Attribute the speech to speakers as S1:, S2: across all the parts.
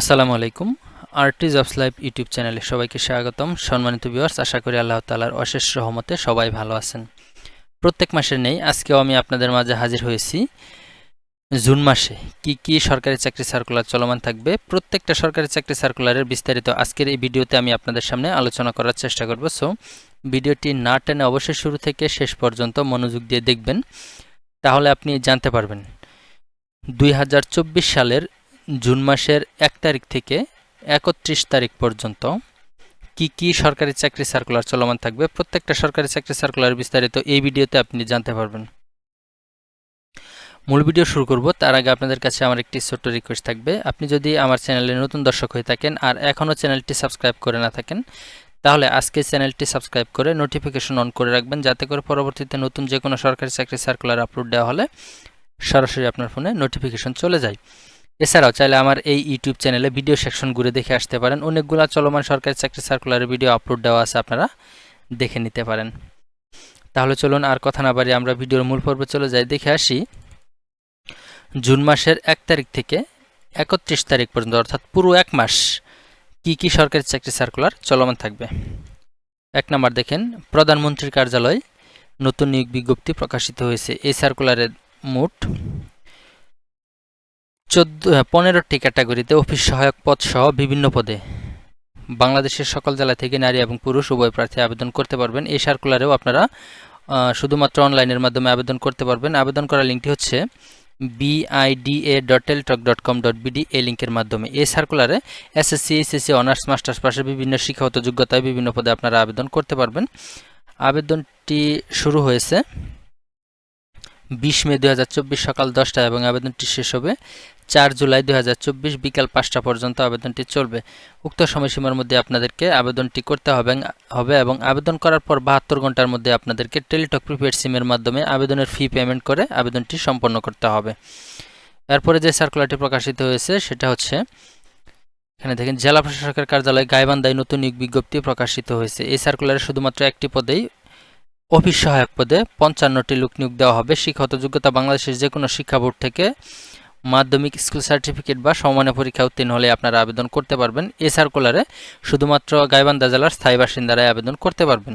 S1: আসসালামু আলাইকুম। RT jobs live YouTube চ্যানেলে সবাইকে স্বাগতম। সম্মানিত ভিউয়ার্স, আশা করি আল্লাহ তালার অশেষ রহমতে সবাই ভালো আছেন। প্রত্যেক মাসের নেই, আজকেও আমি আপনাদের মাঝে হাজির হয়েছি। জুন মাসে কি কি সরকারি চাকরি সার্কুলার চলমান থাকবে, প্রত্যেকটা সরকারি চাকরি সার্কুলারের বিস্তারিত আজকের এই ভিডিওতে আমি আপনাদের সামনে আলোচনা করার চেষ্টা করব। সো ভিডিওটি না টেনে অবশ্যই শুরু থেকে শেষ পর্যন্ত মনোযোগ দিয়ে দেখবেন, তাহলে আপনি জানতে পারবেন। দুই হাজার চব্বিশ সালের জুন মাসের এক তারিখ থেকে একত্রিশ তারিখ পর্যন্ত কি কি সরকারি চাকরি সার্কুলার চলমান থাকবে? প্রত্যেকটা সরকারি চাকরি সার্কুলার বিস্তারিত এই ভিডিওতে আপনি জানতে পারবেন। মূল ভিডিও শুরু করব। তার আগে আপনাদের কাছে আমার একটি ছোট্ট রিকোয়েস্ট থাকবে। আপনি যদি আমার চ্যানেলে নতুন দর্শক হয়ে থাকেন আর এখনও চ্যানেলটি সাবস্ক্রাইব করে না থাকেন, তাহলে আজকে চ্যানেলটি সাবস্ক্রাইব করে নোটিফিকেশন অন করে রাখবেন, যাতে করে পরবর্তীতে নতুন যে কোনো সরকারি চাকরি সার্কুলার আপলোড দেওয়া হলে সরাসরি আপনার ফোনে নোটিফিকেশন চলে যায়। এছাড়াও চাইলে আমার এই ইউটিউব চ্যানেলে ভিডিও সেকশন ঘুরে দেখে আসতে পারেন। অনেকগুলো চলমান সরকারি চাকরি সার্কুলারের ভিডিও আপলোড দেওয়া আছে, আপনারা দেখে নিতে পারেন। তাহলে চলুন আর কথা না বাড়ি আমরা ভিডিওর মূল পর্বে চলে যাই। দেখে আসি, জুন মাসের এক তারিখ থেকে একত্রিশ তারিখ পর্যন্ত, অর্থাৎ পুরো এক মাস কি কি সরকারি চাকরি সার্কুলার চলমান থাকবে? এক নম্বর দেখেন, প্রধানমন্ত্রীর কার্যালয় নতুন নিয়োগ বিজ্ঞপ্তি প্রকাশিত হয়েছে। এই সার্কুলারের মোট চোদ্দ পনেরোটি ক্যাটাগরিতে অফিস সহায়ক পদ সহ বিভিন্ন পদে। বাংলাদেশের সকল জেলা থেকে নারী এবং পুরুষ উভয় প্রার্থী আবেদন করতে পারবেন। এই সার্কুলারেও আপনারা শুধুমাত্র অনলাইনের মাধ্যমে আবেদন করতে পারবেন। আবেদন করার লিঙ্কটি হচ্ছে BIDA dot Teletalk dot com dot BD এই লিঙ্কের মাধ্যমে। এই সার্কুলারে এসএসসি, এইচএসসি, অনার্স, মাস্টার্স পাশে বিভিন্ন শিক্ষাগত যোগ্যতায় বিভিন্ন পদে আপনারা আবেদন করতে পারবেন। আবেদনটি শুরু হয়েছে বিশ মে দুই হাজার চব্বিশ সকাল দশটা এবং আবেদনটি শেষ হবে চার জুলাই দুই হাজার চব্বিশ বিকাল পাঁচটা পর্যন্ত আবেদনটি চলবে। উক্ত সময়সীমার মধ্যে আপনাদেরকে আবেদনটি করতে হবে হবে এবং আবেদন করার পর বাহাত্তর ঘণ্টার মধ্যে আপনাদেরকে টেলিটক প্রিপেড সিমের মাধ্যমে আবেদনের ফি পেমেন্ট করে আবেদনটি সম্পন্ন করতে হবে। এরপরে যে সার্কুলারটি প্রকাশিত হয়েছে সেটা হচ্ছে, এখানে দেখেন, জেলা প্রশাসকের কার্যালয় গাইবান্ধায় নতুন বিজ্ঞপ্তি প্রকাশিত হয়েছে। এই সার্কুলারে শুধুমাত্র একটি পদেই অফিস সহায়ক পদে পঞ্চান্নটি লোক নিয়োগ দেওয়া হবে। শিক্ষাগত যোগ্যতা বাংলাদেশের যে কোনো শিক্ষা বোর্ড থেকে মাধ্যমিক স্কুল সার্টিফিকেট বা সমানের পরীক্ষা উত্তীর্ণ হলে আপনারা আবেদন করতে পারবেন। এ সার্কুলারে শুধুমাত্র গাইবান্ধা জেলার স্থায়ী বাসিন্দারাই আবেদন করতে পারবেন।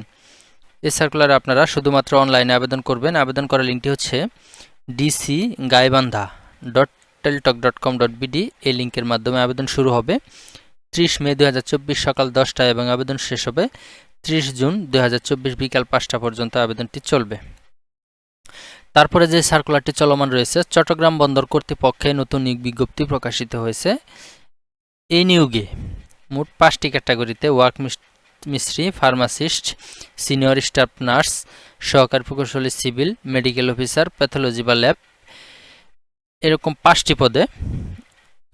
S1: এ সার্কুলারে আপনারা শুধুমাত্র অনলাইনে আবেদন করবেন। আবেদন করার লিঙ্কটি হচ্ছে DC Gaibandha dot Teletalk dot com dot BD. এই লিঙ্কের মাধ্যমে আবেদন শুরু হবে। ত্রিশ মে দু হাজার চব্বিশ সকাল দশটায় এবং আবেদন শেষ হবে ত্রিশ জুন দুই হাজার চব্বিশ বিকাল পাঁচটা পর্যন্ত আবেদনটি চলবে। তারপরে যে সার্কুলারটি চলমান রয়েছে, চট্টগ্রাম বন্দর কর্তৃপক্ষে নতুন নিয়োগ বিজ্ঞপ্তি প্রকাশিত হয়েছে। এই নিয়োগে মোট পাঁচটি ক্যাটাগরিতে ওয়ার্ক মিস্ত্রি, ফার্মাসিস্ট, সিনিয়র স্টাফ নার্স, সহকারী প্রকৌশলী সিভিল, মেডিকেল অফিসার, প্যাথোলজি বা ল্যাব এরকম পাঁচটি পদে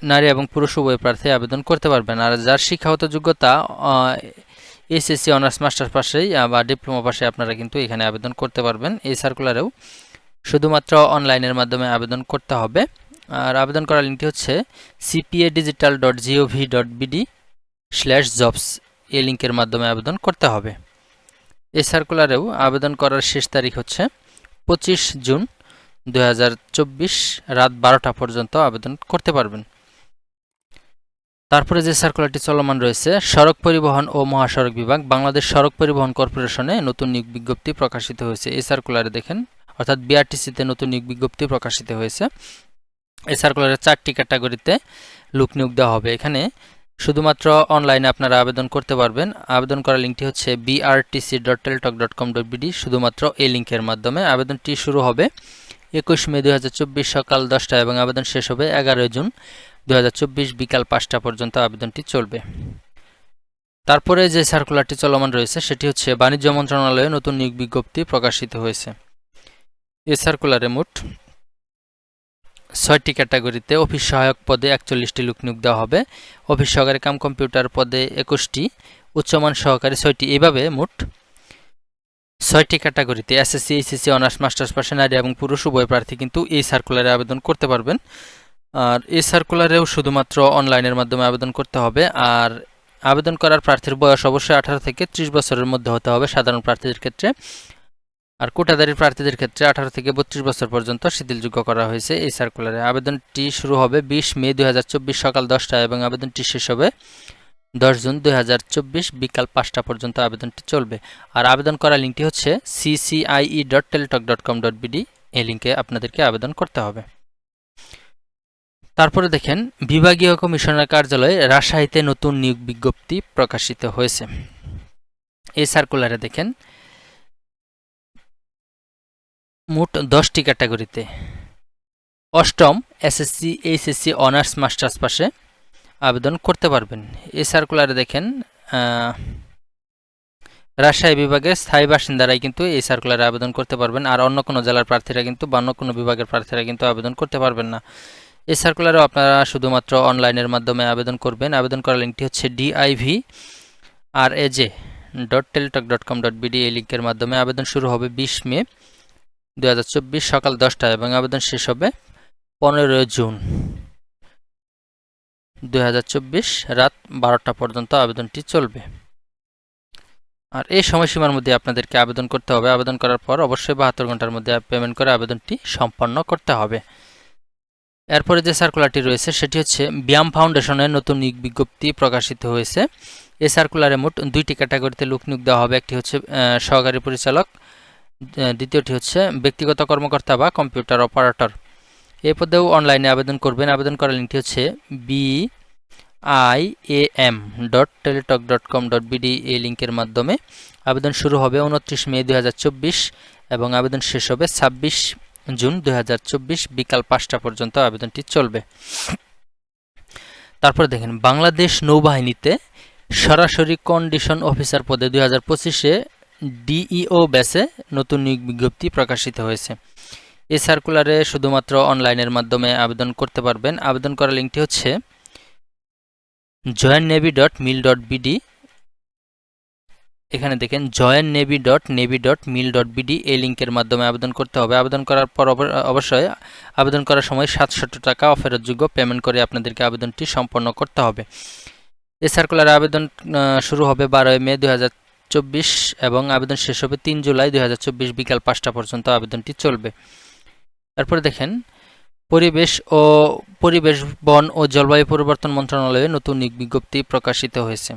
S1: নারী এবং পুরুষ উভয় প্রার্থী আবেদন করতে পারবেন। আর যার শিক্ষাগত যোগ্যতা এসএসসি অনার্স মাস্টার পাশেই বা ডিপ্লোমা পাশে আপনারা কিন্তু এখানে আবেদন করতে পারবেন। এই সার্কুলারেও শুধুমাত্র অনলাইনের মাধ্যমে আবেদন করতে হবে। আর আবেদন করার লিঙ্কটি হচ্ছে CPA digital dot GOV dot BD slash jobs এই লিঙ্কের মাধ্যমে আবেদন করতে হবে। এই সার্কুলারেও আবেদন করার শেষ তারিখ হচ্ছে পঁচিশ জুন দু হাজার চব্বিশ রাত বারোটা পর্যন্ত আবেদন করতে পারবেন। তারপরে যে সার্কুলারটি চলমান রয়েছে, সড়ক পরিবহন ও মহাসড়ক বিভাগ, বাংলাদেশ সড়ক পরিবহন কর্পোরেশনে নতুন নিয়োগ বিজ্ঞপ্তি প্রকাশিত হয়েছে। এই সার্কুলারে দেখেন, অর্থাৎ বিআরটিসিতে নতুন নিয়োগ বিজ্ঞপ্তি প্রকাশিত হয়েছে। এই সার্কুলারের চারটি ক্যাটাগরিতে লোক নিয়োগ দেওয়া হবে। এখানে শুধুমাত্র অনলাইনে আপনারা আবেদন করতে পারবেন। আবেদন করার লিঙ্কটি হচ্ছে BRTC dot Teletalk dot com dot BD শুধুমাত্র এই লিঙ্কের মাধ্যমে। আবেদনটি শুরু হবে একুশ মে দুই হাজার চব্বিশ সকাল দশটা এবং আবেদন শেষ হবে এগারোই জুন। দুই হাজার চব্বিশ বিকাল পাঁচটা পর্যন্ত আবেদনটি চলবে। তারপরে যে সার্কুলারটি চলমান রয়েছে, সেটি হচ্ছে বাণিজ্য মন্ত্রণালয়ে নতুন নিয়োগ বিজ্ঞপ্তি প্রকাশিত হয়েছে। এ সার্কুলারে মোট ছয়টি ক্যাটাগরিতে অফিস সহায়ক পদে একচল্লিশটি লোক নিয়োগ দেওয়া হবে। অফিস সহকারী কাম কম্পিউটার পদে একুশটি উচ্চমান সহকারী ছয়টি। এভাবে মোট ছয়টি ক্যাটাগরিতে এসএসসি, এইচএসসি, অনার্স, মাস্টার্স পাশে নারী এবং পুরুষ, উভয় প্রার্থী কিন্তু এই সার্কুলারে আবেদন করতে পারবেন। আর এই সার্কুলারেও শুধুমাত্র অনলাইনের মাধ্যমে আবেদন করতে হবে। আর আবেদন করার প্রার্থীর বয়স অবশ্যই আঠারো থেকে ত্রিশ বছরের মধ্যে হতে হবে সাধারণ প্রার্থীদের ক্ষেত্রে। আর কোটাদারি প্রার্থীদের ক্ষেত্রে আঠারো থেকে বত্রিশ বছর পর্যন্ত শিথিলযোগ্য করা হয়েছে। এই সার্কুলারে আবেদনটি শুরু হবে বিশ মে দু হাজার চব্বিশ সকাল দশটায় এবং আবেদনটি শেষ হবে দশ জুন দু হাজার চব্বিশ বিকাল পাঁচটা পর্যন্ত আবেদনটি চলবে। আর আবেদন করার লিঙ্কটি হচ্ছে CCIE dot Teletalk dot com dot BD এই লিঙ্কে আপনাদেরকে আবেদন করতে হবে। তারপরে দেখেন, বিভাগীয় কমিশনার কার্যালয়ে রাজশাহীতে নতুন নিয়োগ বিজ্ঞপ্তি প্রকাশিত হয়েছে। এই সার্কুলারে দেখেন, মোট দশটি ক্যাটাগরিতে অষ্টম এসএসসি এইচএসসি অনার্স মাস্টার্স পাশে আবেদন করতে পারবেন। এই সার্কুলারে দেখেন রাজশাহী বিভাগের স্থায়ী বাসিন্দারাই কিন্তু এই সার্কুলারে আবেদন করতে পারবেন। আর অন্য কোনো জেলার প্রার্থীরা কিন্তু বা অন্য কোনো বিভাগের প্রার্থীরা কিন্তু আবেদন করতে পারবেন না। এই সার্কুলারেও আপনারা শুধুমাত্র অনলাইনের মাধ্যমে আবেদন করবেন। আবেদন করার লিঙ্কটি হচ্ছে DIV R AJ dot Teletalk dot com dot BD এই লিঙ্কের মাধ্যমে আবেদন শুরু হবে বিশ মে দু হাজার চব্বিশ সকাল দশটায় এবং আবেদন শেষ হবে পনেরোই জুন দু হাজার চব্বিশ রাত বারোটা পর্যন্ত আবেদনটি চলবে। আর এই সময়সীমার মধ্যে আপনাদেরকে আবেদন করতে হবে। আবেদন করার পর অবশ্যই বাহাত্তর ঘণ্টার মধ্যে পেমেন্ট করে আবেদনটি সম্পন্ন করতে হবে। এরপরে যে সার্কুলারটি রয়েছে, সেটি হচ্ছে ব্যায়াম ফাউন্ডেশনের নতুন নিয়োগ বিজ্ঞপ্তি প্রকাশিত হয়েছে। এই সার্কুলারে মোট দুইটি ক্যাটাগরিতে লোক নিয়োগ দেওয়া হবে। একটি হচ্ছে সহকারী পরিচালক দ্বিতীয়টি হচ্ছে ব্যক্তিগত কর্মকর্তা বা কম্পিউটার অপারেটর এ পদেও অনলাইনে আবেদন করবেন। আবেদন করার লিঙ্কটি হচ্ছে B I A M dot Teletalk dot com dot BD এই লিঙ্কের মাধ্যমে আবেদন শুরু হবে উনত্রিশ মে দু হাজার চব্বিশ এবং আবেদন শেষ হবে ছাব্বিশ জুন দু হাজার চব্বিশ বিকাল পাঁচটা পর্যন্ত আবেদনটি চলবে। তারপর দেখেন, বাংলাদেশ নৌবাহিনীতে সরাসরি কন্ডিশন অফিসার পদে দুই হাজার পঁচিশে ডিইও ব্যাসে নতুন নিয়োগ বিজ্ঞপ্তি প্রকাশিত হয়েছে। এই সার্কুলারে শুধুমাত্র অনলাইনের মাধ্যমে আবেদন করতে পারবেন। আবেদন করার লিঙ্কটি হচ্ছে join navy dot mil dot BD এখানে দেখেন join navy dot navy dot mil dot BD এই লিঙ্কের মাধ্যমে আবেদন করতে হবে। আবেদন করার পর অবশ্যই আবেদন করার সময় সাতশো টাকা অফেরতযোগ্য পেমেন্ট করে আপনাদেরকে আবেদনটি সম্পন্ন করতে হবে। এ সার্কুলার আবেদন শুরু হবে বারোই মে দু চব্বিশ এবং আবেদন শেষ হবে তিন জুলাই চব্বিশ বিকাল পাঁচটা পর্যন্ত আবেদনটি চলবে। তারপরে দেখেন, পরিবেশ ও পরিবেশ, বন ও জলবায়ু পরিবর্তন মন্ত্রণালয়ে নতুন বিজ্ঞপ্তি প্রকাশিত হয়েছে।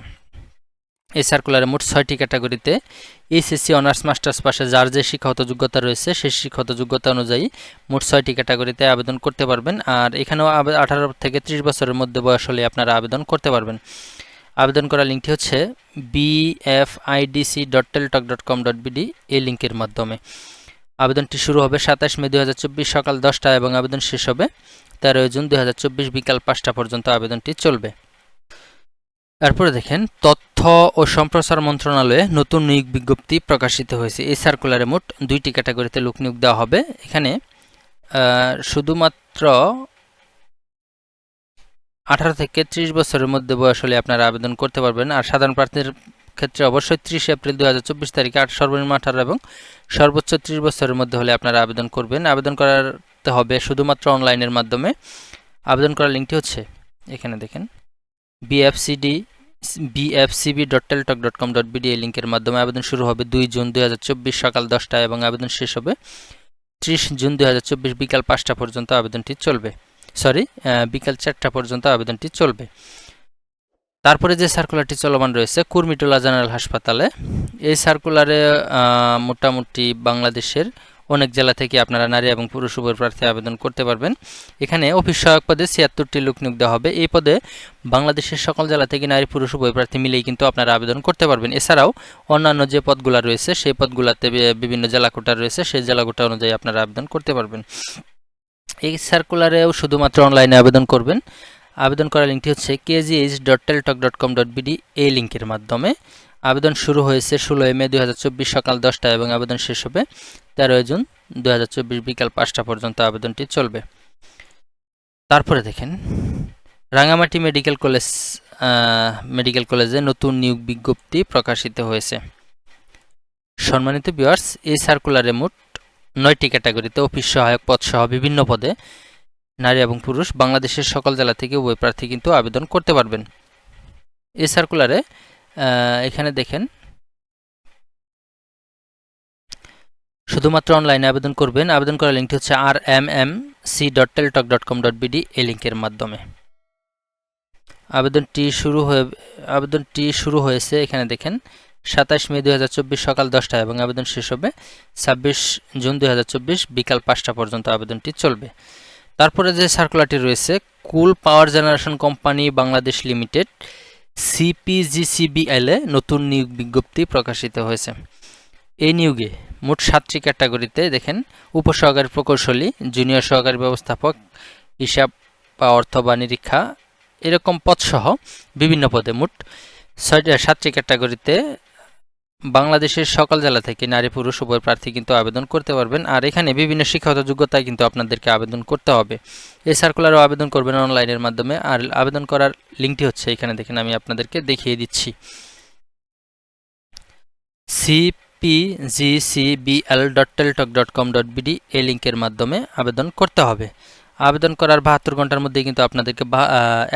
S1: এই সার্কুলারে মোট ছয়টি ক্যাটাগরিতে এইচএসসি অনার্স মাস্টার্স পাশে যার যে শিক্ষাগত যোগ্যতা রয়েছে, সেই শিক্ষাগত যোগ্যতা অনুযায়ী মোট ছয়টি ক্যাটাগরিতে আবেদন করতে পারবেন। আর এখানেও আঠারো থেকে ত্রিশ বছরের মধ্যে বয়স হলে আপনারা আবেদন করতে পারবেন। আবেদন করার লিঙ্কটি হচ্ছে BFIDC dot Teletalk dot com dot BD এই লিঙ্কের মাধ্যমে। আবেদনটি শুরু হবে সাতাশ মে দু হাজার চব্বিশ সকাল দশটা এবং আবেদন শেষ হবে তেরোই জুন দু হাজার চব্বিশ বিকাল পাঁচটা পর্যন্ত আবেদনটি চলবে। এরপরে দেখেন, তথ্য ও সম্প্রচার মন্ত্রণালয়ে নতুন নিয়োগ বিজ্ঞপ্তি প্রকাশিত হয়েছে। এই সার্কুলারে মোট দুইটি ক্যাটাগরিতে লোক নিয়োগ দেওয়া হবে। এখানে শুধুমাত্র আঠারো থেকে ত্রিশ বছরের মধ্যে বয়স হলে আপনারা আবেদন করতে পারবেন। আর সাধারণ প্রার্থীর ক্ষেত্রে অবশ্যই ত্রিশ এপ্রিল দু হাজার চব্বিশ তারিখে আট সর্বনিম্ন আঠারো এবং সর্বোচ্চ ত্রিশ বছরের মধ্যে হলে আপনারা আবেদন করবেন। আবেদন করাতে হবে শুধুমাত্র অনলাইনের মাধ্যমে। আবেদন করার লিঙ্কটি হচ্ছে, এখানে দেখেন। BFCD BFCB dot Teletalk dot com dot BD এই লিঙ্কের মাধ্যমে আবেদন শুরু হবে দুই জুন দুই হাজার চব্বিশ সকাল দশটায় এবং আবেদন শেষ হবে ত্রিশ জুন দুই হাজার চব্বিশ বিকাল পাঁচটা পর্যন্ত আবেদনটি চলবে। সরি বিকাল চারটা পর্যন্ত আবেদনটি চলবে। তারপরে যে সার্কুলারটি চলমান রয়েছে কুর্মিটোলা জেনারেল হাসপাতালে এই সার্কুলারে মোটামুটি বাংলাদেশের অনেক জেলা থেকে আপনারা নারী এবং পুরুষ উভয় প্রার্থী আবেদন করতে পারবেন। এখানে অফিস সহায়ক পদে ছিয়াত্তরটি লোক নিয়োগ দেওয়া হবে। এই পদে বাংলাদেশের সকল জেলা থেকে নারী, পুরুষ উভয় প্রার্থী মিলেই কিন্তু আপনারা আবেদন করতে পারবেন। এছাড়াও অন্যান্য যে পদগুলো রয়েছে, সেই পদগুলোতে বিভিন্ন জেলা কোটা রয়েছে, সেই জেলা কোটা অনুযায়ী আপনারা আবেদন করতে পারবেন। এই সার্কুলারেও শুধুমাত্র অনলাইনে আবেদন করবেন। আবেদন করার লিঙ্কটি হচ্ছে KGH dot Teletalk dot com dot BD এই লিঙ্কের মাধ্যমে আবেদন শুরু হয়েছে ষোলোই মে দুই হাজার চব্বিশ সকাল দশটা এবং আবেদন শেষ হবে তেরোই জুন দু হাজার চব্বিশ বিকাল পাঁচটা পর্যন্ত আবেদনটি চলবে। তারপরে দেখেন রাঙামাটি মেডিকেল কলেজ মেডিকেল কলেজে নতুন নিয়োগ বিজ্ঞপ্তি প্রকাশিত হয়েছে। সম্মানিত বিয়ার্স এই সার্কুলারে মোট নয়টি ক্যাটাগরিতে অফিস সহায়ক পদ সহ বিভিন্ন পদে নারী এবং পুরুষ বাংলাদেশের সকল জেলা থেকে উভয় প্রার্থী কিন্তু আবেদন করতে পারবেন। এই সার্কুলারে এখানে দেখেন শুধুমাত্র অনলাইনে আবেদন করবেন। আবেদন করার লিঙ্কটি হচ্ছে R M M C dot Teletalk dot com dot BD এই লিঙ্কের মাধ্যমে। আবেদনটি শুরু হয়ে, আবেদনটি শুরু হয়েছে এখানে দেখেন, সাতাশ মে দু হাজার চব্বিশ সকাল দশটায় এবং আবেদন শেষ হবে ছাব্বিশ জুন দু হাজার চব্বিশ বিকাল পাঁচটা পর্যন্ত আবেদনটি চলবে। তারপরে যে সার্কুলারটি রয়েছে, coal power generation company Bangladesh limited সিপিজিসিবিএলে নতুন নিয়োগ বিজ্ঞপ্তি প্রকাশিত হয়েছে। এই নিয়োগে মোট সাতটি ক্যাটাগরিতে দেখেন উপসহকারী প্রকৌশলী, জুনিয়র সহকারী ব্যবস্থাপক, হিসাব বা অর্থ বা নিরীক্ষা, এরকম পদসহ বিভিন্ন পদে মোট ছয়টা, সাতটি ক্যাটাগরিতে বাংলাদেশের সকল জেলা থেকে নারী পুরুষ উভয় প্রার্থী কিন্তু আবেদন করতে পারবেন। আর এখানে বিভিন্ন শিক্ষাগত যোগ্যতায় কিন্তু আপনাদেরকে আবেদন করতে হবে। এই সার্কুলারও আবেদন করবেন অনলাইনের মাধ্যমে। আর আবেদন করার লিঙ্কটি হচ্ছে এখানে দেখেন, আমি আপনাদেরকে দেখিয়ে দিচ্ছি। CPGCBL dot Teletalk dot com dot BD এই লিঙ্কের মাধ্যমে আবেদন করতে হবে। আবেদন করার বাহাত্তর ঘণ্টার মধ্যে কিন্তু আপনাদেরকে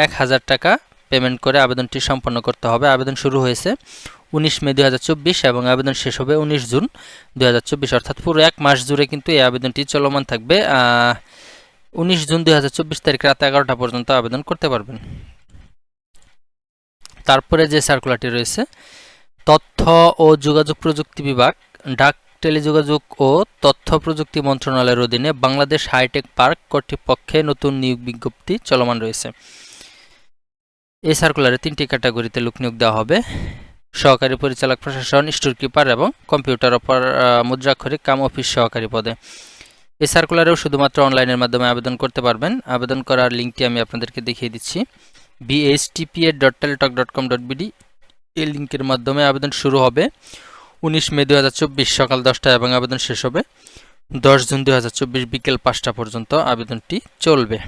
S1: এক হাজার টাকা পেমেন্ট করে আবেদনটি সম্পন্ন করতে হবে। আবেদন শুরু হয়েছে উনিশ মে দু হাজার চব্বিশ এবং আবেদন শেষ হবে উনিশ জুন দু হাজার চব্বিশ। অর্থাৎ পুরো এক মাস জুড়ে কিন্তু এই আবেদনটি চলমান থাকবে। উনিশ জুন দু হাজার চব্বিশ তারিখ রাত এগারোটা পর্যন্ত আবেদন করতে পারবেন। তারপরে যে সার্কুলারটি রয়েছে তথ্য ও যোগাযোগ প্রযুক্তি বিভাগ, ডাক টেলিযোগাযোগ ও তথ্য প্রযুক্তি মন্ত্রণালয়ের অধীনে বাংলাদেশ হাইটেক পার্ক কর্তৃপক্ষে নতুন নিয়োগ বিজ্ঞপ্তি চলমান রয়েছে। এই সার্কুলারে তিনটি ক্যাটাগরিতে লোক নিয়োগ দেওয়া হবে। সহকারী পরিচালক প্রশাসন স্টোর কিপার এবং কম্পিউটার অপার মুদ্রাক্ষরিক কাম অফিস সহকারী পদে। এই সার্কুলারেও শুধুমাত্র অনলাইনের মাধ্যমে আবেদন করতে পারবেন। আবেদন করার লিঙ্কটি আমি আপনাদেরকে দেখিয়ে দিচ্ছি। BSTPA dot Teletalk dot com dot BD এই লিঙ্কের মাধ্যমে আবেদন শুরু হবে উনিশ মে দু হাজার চব্বিশ সকাল দশটায় এবং আবেদন শেষ হবে দশ জুন দু হাজার চব্বিশ বিকেল পাঁচটা পর্যন্ত আবেদনটি চলবে।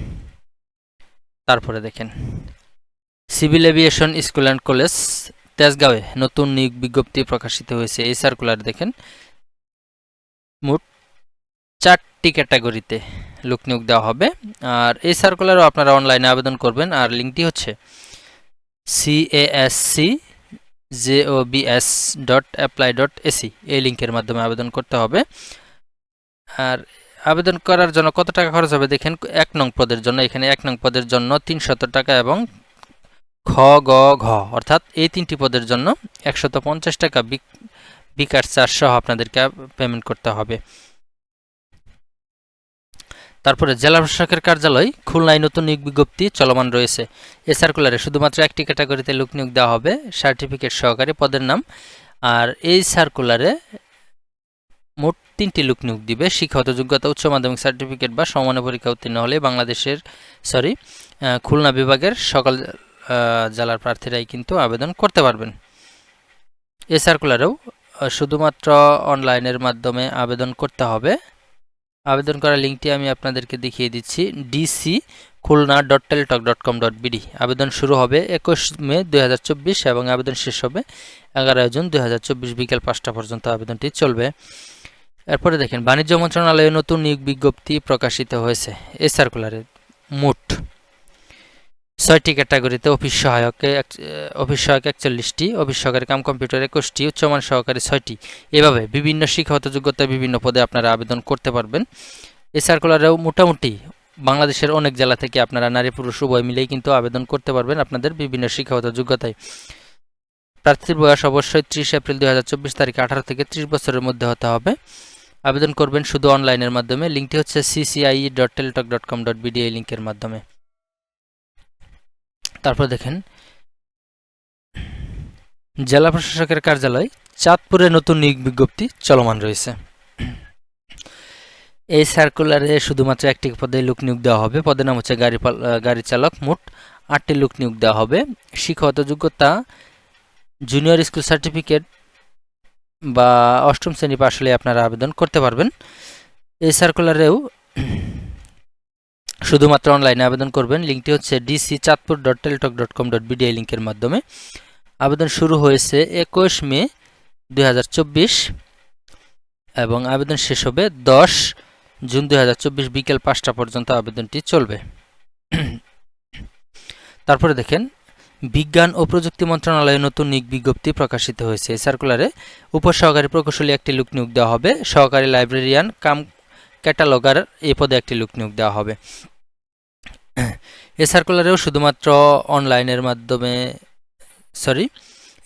S1: তারপরে দেখেন। Civil aviation school and college তেজগাঁওয়ে নতুন নিয়োগ বিজ্ঞপ্তি প্রকাশিত হয়েছে। এই সার্কুলার দেখেন। মোট চারটি ক্যাটাগরিতে লোক নিয়োগ দেওয়া হবে। আর এই সার্কুলারও আপনারা অনলাইনে আবেদন করবেন। আর লিঙ্কটি হচ্ছে CASC JOBS dot apply dot AC এই লিঙ্কের মাধ্যমে আবেদন করতে হবে। আর আবেদন করার জন্য কত টাকা খরচ হবে? দেখেন, এক নং পদের জন্য, এখানে এক নং পদের জন্য তিনশত টাকা এবং খ, গ, ঘ, অর্থাৎ এই তিনটি পদের জন্য একশত পঞ্চাশ টাকা বিকাশ সহ আপনাদেরকে পেমেন্ট করতে হবে। তারপরে জেলা প্রশাসকের কার্যালয় খুলনায় নতুন নিয়োগ বিজ্ঞপ্তি চলমান রয়েছে। এ সার্কুলারে শুধুমাত্র একটি ক্যাটাগরিতে লোক নিয়োগ দেওয়া হবে, সার্টিফিকেট সহকারী পদের নাম, আর এই সার্কুলারে মোট তিনটি লোক নিয়োগ দিবে, শিক্ষাগত যোগ্যতা, উচ্চ মাধ্যমিক সার্টিফিকেট বা সমান পরীক্ষা উত্তীর্ণ হলে বাংলাদেশের, সরি খুলনা বিভাগের সকল জেলার প্রার্থীরাই কিন্তু আবেদন করতে পারবেন। এ সার্কুলারেও শুধুমাত্র অনলাইনের মাধ্যমে আবেদন করতে হবে। আবেদন করার লিঙ্কটি আমি আপনাদেরকে দেখিয়ে দিচ্ছি DC Khulna dot Teletalk dot com dot BD আবেদন শুরু হবে একুশ মে দুই হাজার চব্বিশ এবং আবেদন শেষ হবে এগারোই জুন দুই হাজার চব্বিশ বিকেল পাঁচটা পর্যন্ত আবেদনটি চলবে। এরপরে দেখেন, বাণিজ্য মন্ত্রণালয়ে নতুন নিয়োগ বিজ্ঞপ্তি প্রকাশিত হয়েছে, এ সার্কুলারে মোট। ছয়টি ক্যাটাগরিতে অফিস সহায়কে অফিস সহায়ক একচল্লিশটি, অফিস সহকারী কাম কম্পিউটার একুশটি, উচ্চমান সহকারী ছয়টি। এভাবে বিভিন্ন শিক্ষাগত যোগ্যতায় বিভিন্ন পদে আপনারা আবেদন করতে পারবেন। এ সার্কুলারেও মোটামুটি বাংলাদেশের অনেক জেলা থেকে আপনারা নারী পুরুষ উভয় মিলেই কিন্তু আবেদন করতে পারবেন আপনাদের বিভিন্ন শিক্ষাগত যোগ্যতায়। প্রার্থীর বয়স অবশ্যই ত্রিশ এপ্রিল দুই হাজার চব্বিশ তারিখে আঠারো থেকে ত্রিশ বছরের মধ্যে হতে হবে। আবেদন করবেন শুধু অনলাইনের মাধ্যমে, লিঙ্কটি হচ্ছে CCI dot Teletalk dot com dot BDI লিঙ্কের মাধ্যমে। তারপর দেখেন। জেলা প্রশাসকের কার্যালয়, চাঁদপুরে নতুন নিয়োগ বিজ্ঞপ্তি চলমান রয়েছে। এই সার্কুলারে শুধুমাত্র একটি পদে লোক নিয়োগ দেওয়া হবে। পদের নাম হচ্ছে গাড়ি গাড়ি চালক। মোট আটটি লোক নিয়োগ দেওয়া হবে। শিক্ষাগত যোগ্যতা জুনিয়র স্কুল সার্টিফিকেট বা অষ্টম শ্রেণি পাশ হলে আপনারা আবেদন করতে পারবেন। এই সার্কুলারেও শুধুমাত্র অনলাইনে আবেদন করবেন। লিঙ্কটি হচ্ছে DC Chandpur dot Teletalk dot com dot BDI লিঙ্কের মাধ্যমে। আবেদন শুরু হয়েছে একুশ মে দুই হাজার চব্বিশ এবং আবেদন শেষ হবে দশ জুন দু হাজার চব্বিশ বিকেল পাঁচটা পর্যন্ত আবেদনটি চলবে। তারপরে দেখেন, বিজ্ঞান ও প্রযুক্তি মন্ত্রণালয়ে নতুন নিয়োগ বিজ্ঞপ্তি প্রকাশিত হয়েছে। এই সার্কুলারে উপসহকারী প্রকৌশলী একটি লোক নিয়োগ দেওয়া হবে। সহকারী লাইব্রেরিয়ান কাম ক্যাটালগার এই পদে একটি লোক নিয়োগ দেওয়া হবে। এ সার্কুলারেও শুধুমাত্র অনলাইনের মাধ্যমে সরি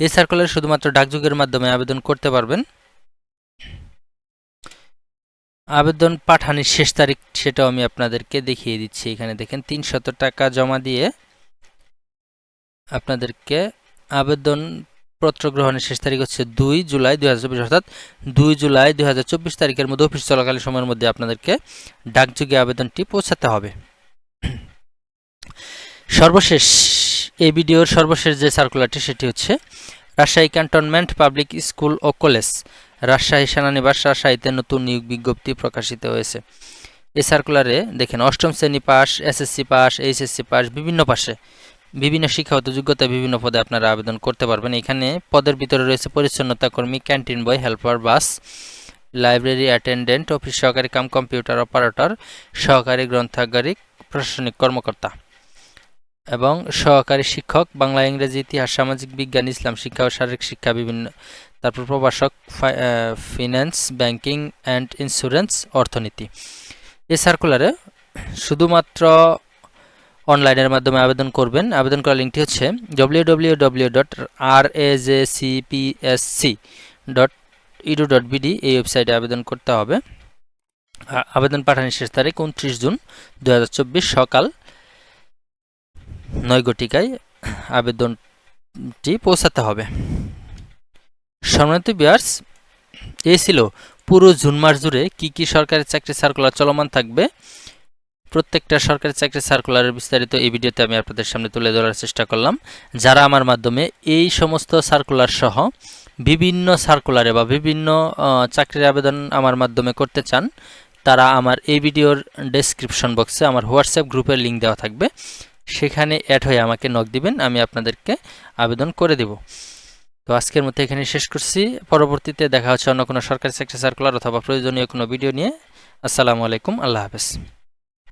S1: এই সার্কুলারে শুধুমাত্র ডাকযোগের মাধ্যমে আবেদন করতে পারবেন। আবেদন পাঠানোর শেষ তারিখ সেটাও আমি আপনাদেরকে দেখিয়ে দিচ্ছি। এখানে দেখেন, তিনশত টাকা জমা দিয়ে আপনাদেরকে আবেদন পত্র গ্রহণের শেষ তারিখ হচ্ছে দুই জুলাই দু হাজার চব্বিশ, অর্থাৎ দুই জুলাই দু হাজার চব্বিশ তারিখের মধ্যে অফিস চলাকালীন সময়ের মধ্যে আপনাদেরকে ডাকযোগে আবেদনটি পৌঁছাতে হবে। সর্বশেষ, এই ভিডিওর সর্বশেষ যে সার্কুলারটি সেটি হচ্ছে রাজশাহী ক্যান্টনমেন্ট পাবলিক স্কুল ও কলেজ রাজশাহী সেনানিবাস রাজশাহীতে নতুন নিয়োগ বিজ্ঞপ্তি প্রকাশিত হয়েছে। এই সার্কুলারে দেখেন, অষ্টম শ্রেণি pass SSC pass HSC pass, বিভিন্ন পাশে, বিভিন্ন শিক্ষাগত যোগ্যতা বিভিন্ন পদে আপনারা আবেদন করতে পারবেন। এখানে পদের ভিতরে রয়েছে পরিচ্ছন্নতা কর্মী canteen boy helper bus library attendant office সহকারী কাম কম্পিউটার অপারেটর সহকারী গ্রন্থাগারিক, প্রশাসনিক কর্মকর্তা। এবং সহকারী শিক্ষক, বাংলা, ইংরেজি, ইতিহাস, সামাজিক বিজ্ঞান, ইসলাম শিক্ষা ও শারীরিক শিক্ষা বিভিন্ন। তারপর প্রভাষক ফিন্যান্স ব্যাংকিং অ্যান্ড ইন্স্যুরেন্স অর্থনীতি। এ সার্কুলারে শুধুমাত্র অনলাইনের মাধ্যমে আবেদন করবেন। আবেদন করার লিঙ্কটি হচ্ছে W W W dot R A J C P S C dot dot এই ওয়েবসাইটে আবেদন করতে হবে। আবেদন পাঠানোর শেষ তারিখ উনত্রিশ জুন দু হাজার চব্বিশ সকাল নয় গটিকায় আবেদনটি পৌঁছাতে হবে। সম্মানিত বিয়ার্স এই ছিল পুরো জুন মাস জুড়ে কী কী সরকারি চাকরি সার্কুলার চলমান থাকবে। প্রত্যেকটা সরকারি চাকরি সার্কুলারের বিস্তারিত এই ভিডিওতে আমি আপনাদের সামনে তুলে ধরার চেষ্টা করলাম। যারা আমার মাধ্যমে এই সমস্ত সার্কুলার সহ বিভিন্ন সার্কুলারে বা বিভিন্ন চাকরির আবেদন আমার মাধ্যমে করতে চান, তারা আমার এই ভিডিওর ডেসক্রিপশন বক্সে আমার হোয়াটসঅ্যাপ গ্রুপের লিঙ্ক দেওয়া থাকবে। সেখানে অ্যাড হয়ে আমাকে নক দিবেন, আমি আপনাদেরকে আবেদন করে দেব। তো আজকের মধ্যে এখানে শেষ করছি। পরবর্তীতে দেখা হচ্ছে অন্য কোনো সরকারি সেক্টর সার্কুলার অথবা প্রয়োজনীয় কোনো ভিডিও নিয়ে। আসসালামু আলাইকুম, আল্লাহ হাফেজ।